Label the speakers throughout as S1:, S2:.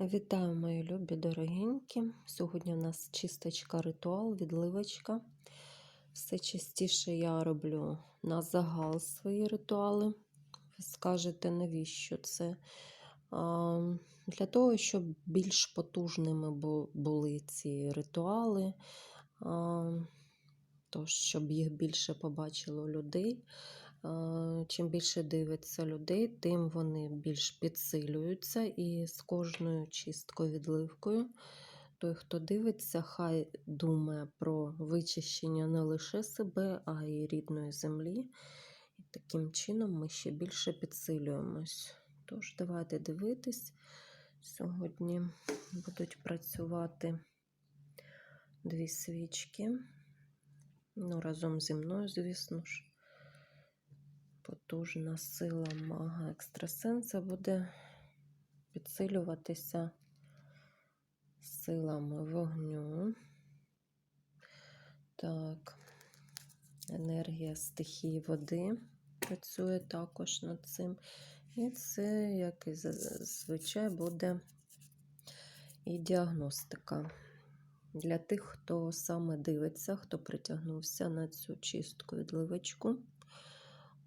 S1: Вітаю, мої любі дорогенькі. Сьогодні у нас чисточка ритуал, відливочка. Все частіше я роблю на загал свої ритуали. Ви скажете, навіщо це? Для того, щоб більш потужними були ці ритуали, тож, щоб їх більше побачило людей. Е, Чим більше дивиться людей, тим вони більш підсилюються. І з кожною чисткою відливкою той, хто дивиться, хай думає про вичищення не лише себе, а й рідної землі. І таким чином ми ще більше підсилюємось. Тож, давайте дивитись. Сьогодні будуть працювати дві свічки. Ну, разом зі мною, звісно ж потужна сила мага екстрасенса буде підсилюватися силами вогню. Так, енергія стихії води працює також над цим. І це, як і зазвичай, буде і діагностика. Для тих, хто саме дивиться, хто притягнувся на цю чистку відливочку.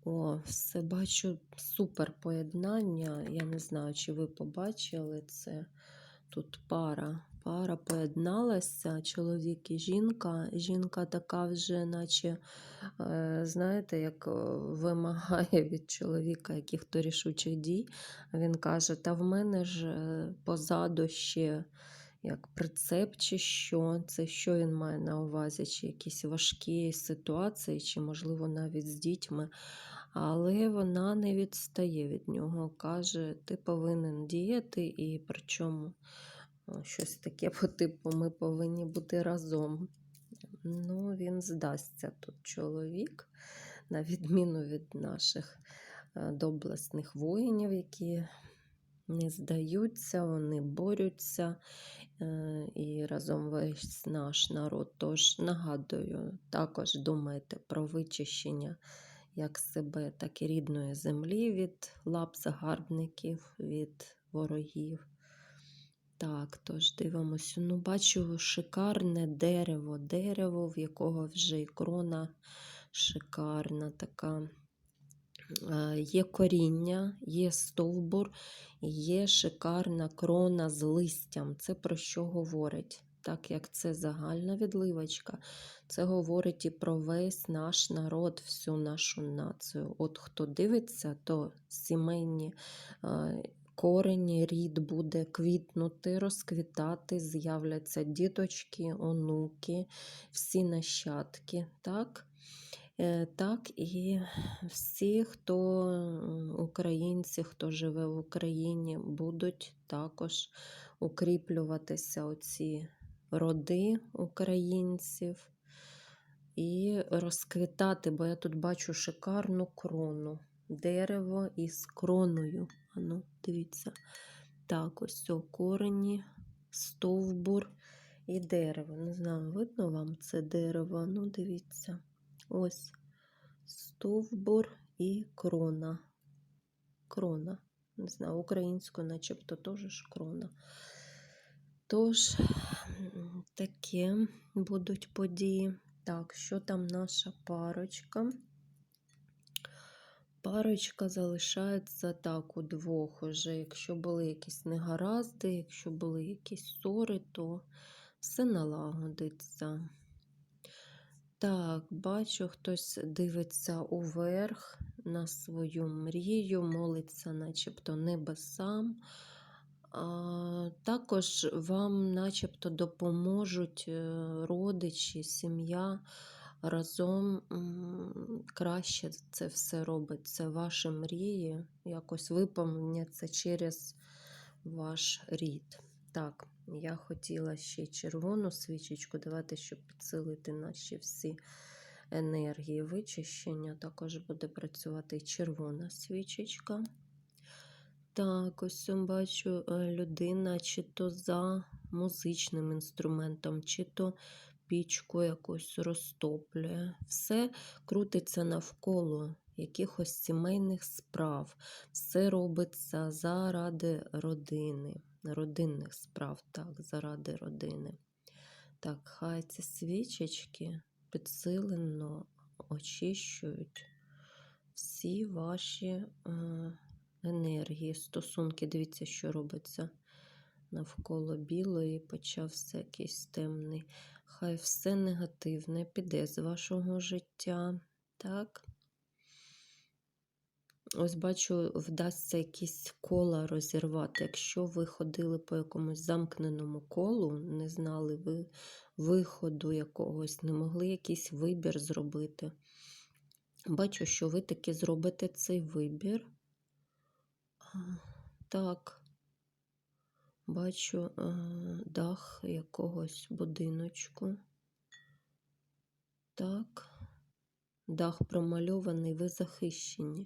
S1: О, все бачу супер поєднання. Я не знаю, чи ви побачили це. Тут пара. Пара поєдналася, чоловік і жінка. Жінка така вже, наче, е, знаєте, як е, вимагає від чоловіка яких-то рішучих дій. Він каже: Та в мене ж е, позаду ще як прицеп, чи що. Це що він має на увазі, чи якісь важкі ситуації, чи, можливо, навіть з дітьми. Але вона не відстає від нього. Каже, ти повинен діяти, і причому о, щось таке по типу ми повинні бути разом. Ну, він здасться тут чоловік, на відміну від наших е, доблесних воїнів, які не здаються, вони борються і разом весь наш народ. Тож нагадую, також думайте про вичищення як себе, так і рідної землі від лап загарбників, від ворогів. Так, тож дивимося. Ну, бачу шикарне дерево, дерево, в якого вже і крона шикарна така. Е, Є коріння, є стовбур, є шикарна крона з листям. Це про що говорить? Так як це загальна відливочка, це говорить і про весь наш народ, всю нашу націю. От хто дивиться, то сімейні е, корені, рід буде квітнути, розквітати, з'являться діточки, онуки, всі нащадки. так? Е, Так, і всі, хто українці, хто живе в Україні, будуть також укріплюватися оці роди українців і розквітати, бо я тут бачу шикарну крону. Дерево із кроною. Ану, дивіться. Так, ось цього корені, стовбур і дерево. Не знаю, видно вам це дерево? Ну, дивіться. Ось стовбур і крона. Крона. Не знаю, українською, начебто теж крона. Тож, м, таке будуть події. Так, що там наша парочка? Парочка залишається так у двох уже. Якщо були якісь негаразди, якщо були якісь ссори, то все налагодиться. Так, бачу, хтось дивиться уверх на свою мрію, молиться, начебто небесам. А, також вам, начебто, допоможуть е, родичі, сім'я разом краще це все робить. Це ваші мрії, якось виповняться через ваш рід. Так, я хотіла ще червону свічечку давати, щоб підсилити наші всі енергії вичищення. Також буде працювати червона свічечка. Так, ось бачу е, людина, чи то за музичним інструментом, чи то пічку якусь розтоплює. Все крутиться навколо якихось сімейних справ. Все робиться заради родини, родинних справ, так, заради родини. Так, хай ці свічечки підсилено очищують всі ваші е, енергії, стосунки. Дивіться, що робиться навколо білої, почався якийсь темний. Хай все негативне піде з вашого життя. Так. Ось бачу, вдасться якісь кола розірвати. Якщо ви ходили по якомусь замкненому колу, не знали ви виходу якогось, не могли якийсь вибір зробити. Бачу, що ви таки зробите цей вибір. Так, бачу дах якогось будиночку. Так, дах промальований, ви захищені.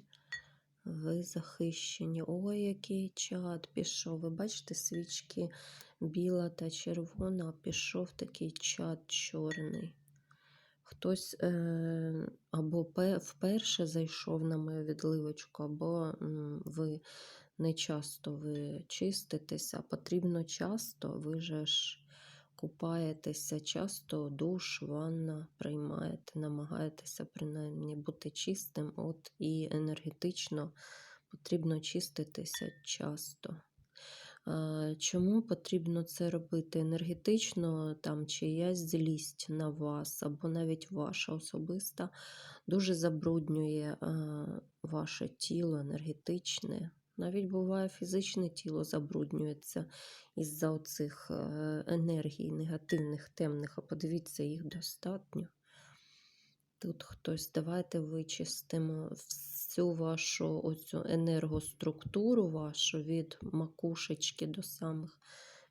S1: Ви захищені. Ой, який чад пішов. Ви бачите, свічки біла та червона, пішов такий чад чорний. Хтось е, або вперше зайшов на мою відливочку, або ви не часто ви чиститеся, потрібно часто, ви же ж купаєтеся часто, душ, ванна приймаєте, намагаєтеся принаймні бути чистим, от і енергетично потрібно чиститися часто. Чому потрібно це робити? Енергетично там чиясь злість на вас, або навіть ваша особиста, дуже забруднює ваше тіло енергетичне. Навіть буває фізичне тіло забруднюється із-за оцих е, енергій негативних, темних, а подивіться, їх достатньо. Тут хтось, давайте вичистимо всю вашу оцю енергоструктуру вашу від макушечки до самих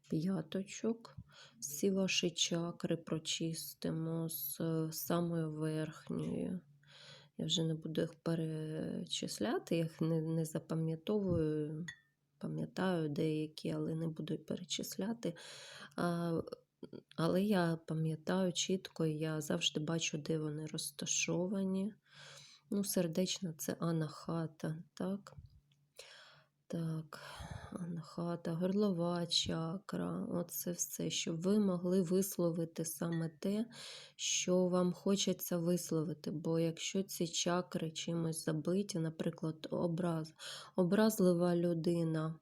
S1: п'яточок. Всі ваші чакри прочистимо з е, самою верхньою. Я вже не буду їх перечисляти, їх не, не запам'ятовую, пам'ятаю деякі, але не буду перечисляти. А, але я пам'ятаю чітко, я завжди бачу, де вони розташовані. Ну, сердечна це анахата, так? Так, анахата, горлова чакра, оце все, щоб ви могли висловити саме те, що вам хочеться висловити. Бо якщо ці чакри чимось забиті, наприклад, образ, образлива людина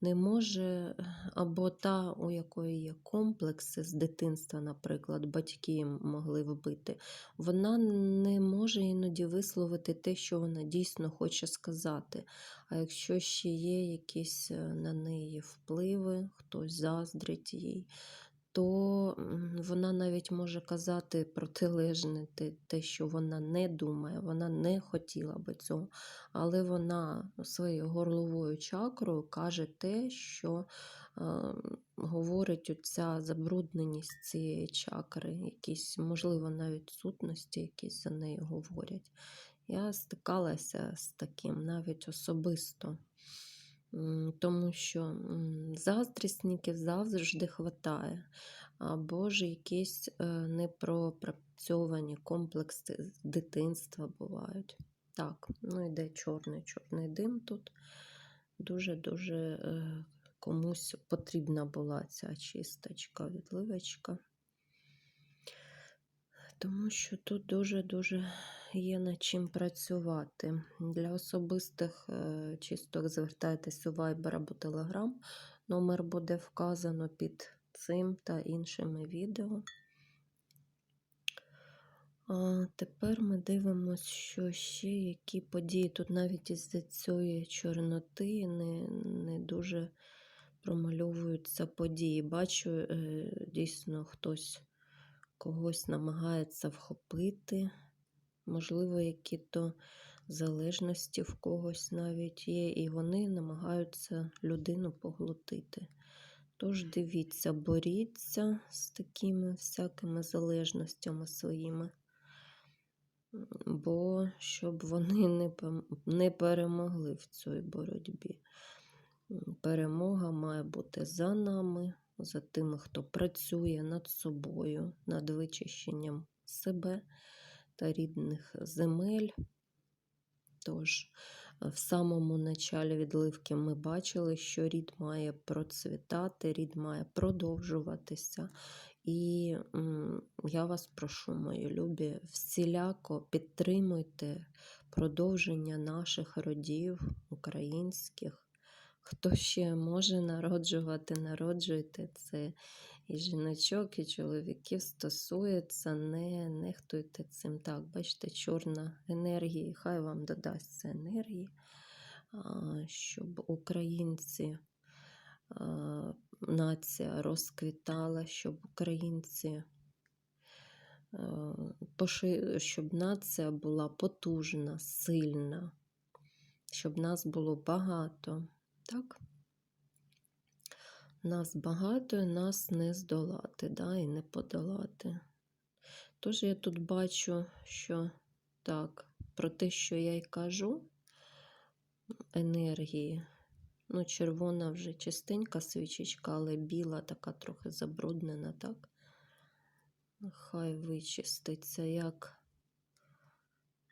S1: не може, або та, у якої є комплекси з дитинства, наприклад, батьки могли вбити, вона не може іноді висловити те, що вона дійсно хоче сказати. А якщо ще є якісь е, на неї впливи, хтось заздрить їй, то вона навіть може казати протилежне те, що вона не думає, вона не хотіла би цього, але вона своєю горловою чакрою каже те, що е, говорить оця забрудненість цієї чакри, якісь, можливо, навіть сутності, якісь за нею говорять. Я стикалася з таким навіть особисто. Тому що заздрісників завжди хватає, або ж якісь е, непропрацьовані комплекси з дитинства бувають. Так, ну йде чорний чорний дим тут. Дуже-дуже е, комусь потрібна була ця чисточка, відливочка. Тому що тут дуже-дуже є над чим працювати. Для особистих е, чисток звертайтесь у Viber або Telegram. Номер буде вказано під цим та іншими відео. А тепер ми дивимося, що ще які події. Тут навіть із-за цієї чорноти не, не дуже промальовуються події. Бачу, е, дійсно хтось когось намагається вхопити, можливо, які-то залежності в когось навіть є, і вони намагаються людину поглотити. Тож дивіться, боріться з такими всякими залежностями своїми, бо щоб вони не, не перемогли в цій боротьбі. Перемога має бути за нами, за тими, хто працює над собою, над вичищенням себе та рідних земель. Тож, е, в самому началі відливки ми бачили, що рід має процвітати, рід має продовжуватися. І я вас прошу, мої любі, всіляко підтримуйте продовження наших родів українських. Хто ще може народжувати, народжуйте це. І жіночок, і чоловіків стосується, не нехтуйте цим. Так, бачите, чорна енергія, хай вам додасться енергії, щоб українці, нація розквітала, щоб українці, щоб нація була потужна, сильна, щоб нас було багато. Так? Нас багато, і нас не здолати, да, і не подолати. Тож я тут бачу, що так, про те, що я й кажу, енергії. Ну, червона вже чистенька свічечка, але біла така трохи забруднена, так? Хай вичиститься, як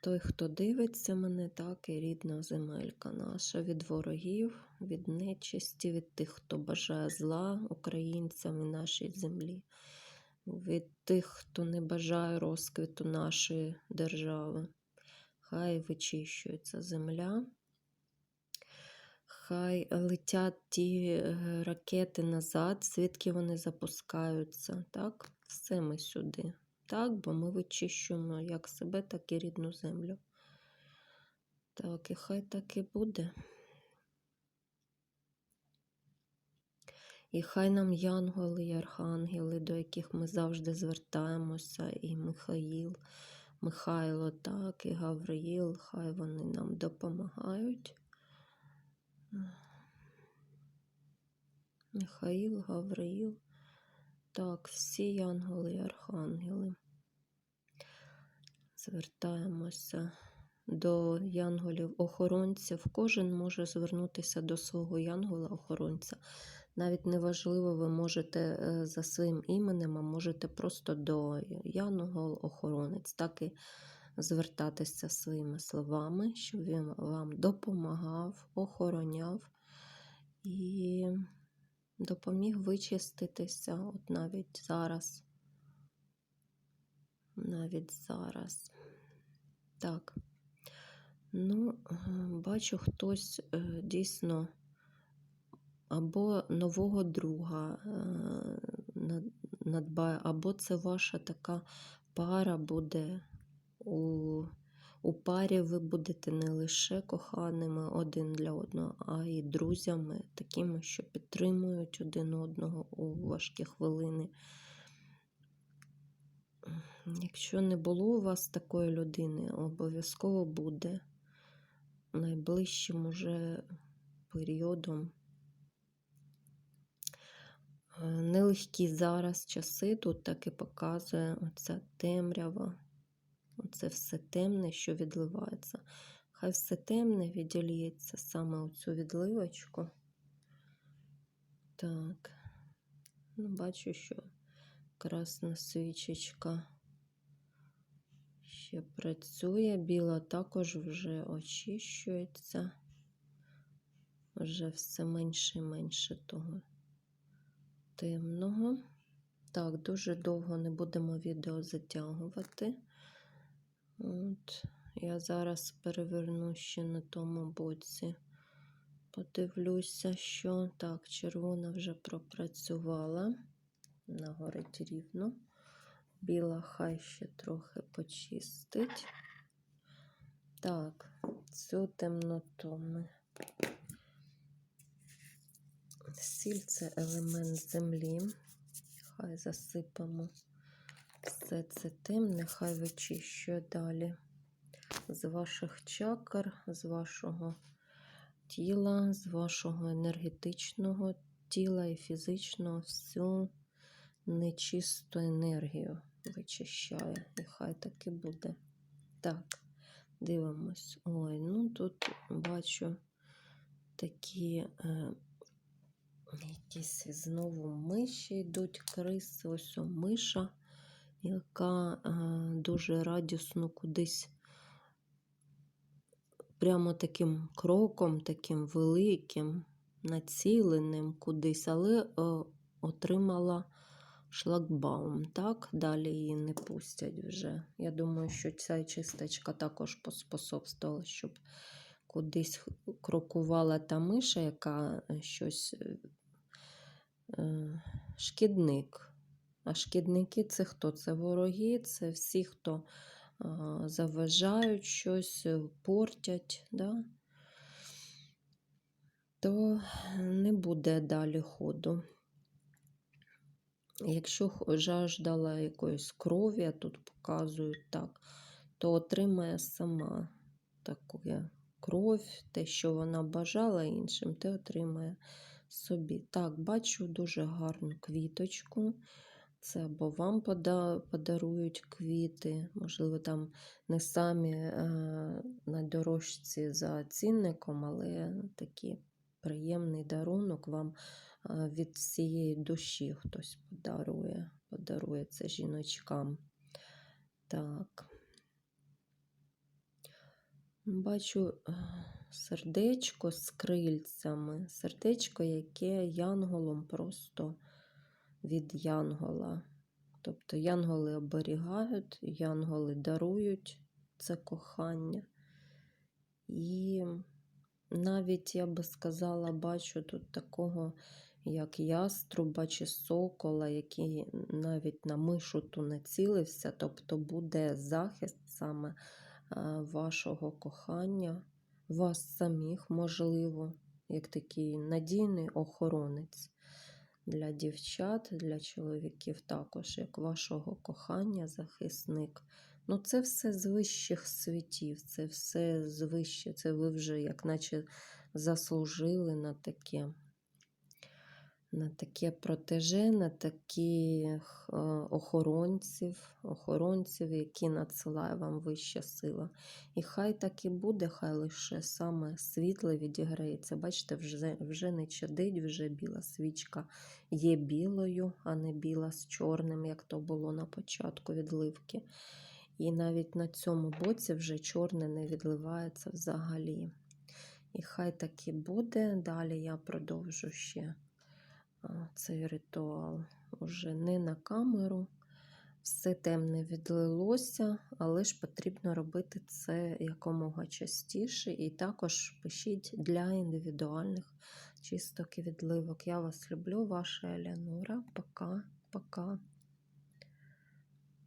S1: той, хто дивиться мене, так і рідна земелька наша від ворогів, від нечисті, від тих, хто бажає зла українцям і нашій землі, від тих, хто не бажає розквіту нашої держави. Хай вичищується земля. Хай летять ті е, ракети назад, звідки вони запускаються. Так, все ми сюди. Так, бо ми вичищуємо як себе, так і рідну землю. Так, і хай так і буде. І хай нам янголи і архангели, до яких ми завжди звертаємося, і Михаїл, Михайло, так, і Гавриїл, хай вони нам допомагають. Михаїл, Гавриїл. Так, всі янголи і архангели. Звертаємося до янголів-охоронців. Кожен може звернутися до свого янгола-охоронця. Навіть неважливо, ви можете е, за своїм іменем, а можете просто до янгол-охоронець, так і звертатися своїми словами, щоб він вам допомагав, охороняв і допоміг вичиститися от навіть зараз. Навіть зараз. Так. Ну, бачу, хтось е, дійсно або нового друга е, надбає, або це ваша така пара буде у, у парі ви будете не лише коханими один для одного, а й друзями, такими, що підтримують один одного у важкі хвилини. Якщо не було у вас такої людини, обов'язково буде найближчим уже періодом. Нелегкі зараз часи тут так і показує оця темрява, оце все темне, що відливається. Хай все темне відділіється саме у цю відливочку. Так, ну, бачу, що красна свічечка ще працює, біла також вже очищується. Вже все менше і менше того темного. Так, дуже довго не будемо відео затягувати. От, я зараз переверну ще на тому боці. Подивлюся, що так, червона вже пропрацювала. Нагорить рівно. Біла хай ще трохи почистить. Так, цю темноту ми. Сіль це елемент землі. Хай засипемо все це темне, хай вичищує далі з ваших чакр, з вашого тіла, з вашого енергетичного тіла і фізичного всю нечисту енергію вичищає. І хай так і буде. Так, дивимось. Ой, ну тут бачу такі. Е, Якісь знову миші йдуть, криси, ось о, миша, яка е, дуже радісно кудись прямо таким кроком, таким великим, націленим кудись, але е, отримала шлагбаум. Так, далі її не пустять вже. Я думаю, що ця чисточка також поспособствувала, щоб кудись крокувала та миша, яка е, щось шкідник. А шкідники це хто? Це вороги, це всі, хто заважають щось, е, портять, да? то не буде далі ходу. Якщо жаждала якоїсь крові, а тут показують так, то отримає сама таку кров, те, що вона бажала іншим, те отримає собі. Так, бачу дуже гарну квіточку. Це або вам пода- подарують квіти, можливо, там не самі е, на дорожці за цінником, але такий приємний дарунок вам е, від всієї душі хтось подарує. Подарує це жіночкам. Так. Бачу е, сердечко з крильцями, сердечко, яке янголом просто від янгола. Тобто янголи оберігають, янголи дарують це кохання. І навіть, я би сказала, бачу тут такого, як яструба чи сокола, який навіть на мишу ту націлився, тобто буде захист саме вашого кохання, вас самих, можливо, як такий надійний охоронець для дівчат, для чоловіків також, як вашого кохання, захисник. Ну, це все з вищих світів, це все з вище, це ви вже як наче заслужили на таке, на таке протеже, на таких е, охоронців, охоронців, які надсилає вам вища сила. І хай так і буде, хай лише саме світле відіграється. Бачите, вже, вже не чадить, вже біла свічка є білою, а не біла з чорним, як то було на початку відливки. І навіть на цьому боці вже чорне не відливається взагалі. І хай так і буде. Далі я продовжу ще цей ритуал уже не на камеру. Все темне відлилося, але ж потрібно робити це якомога частіше. І також пишіть для індивідуальних чисток і відливок. Я вас люблю, ваша Елянура. Пока, пока.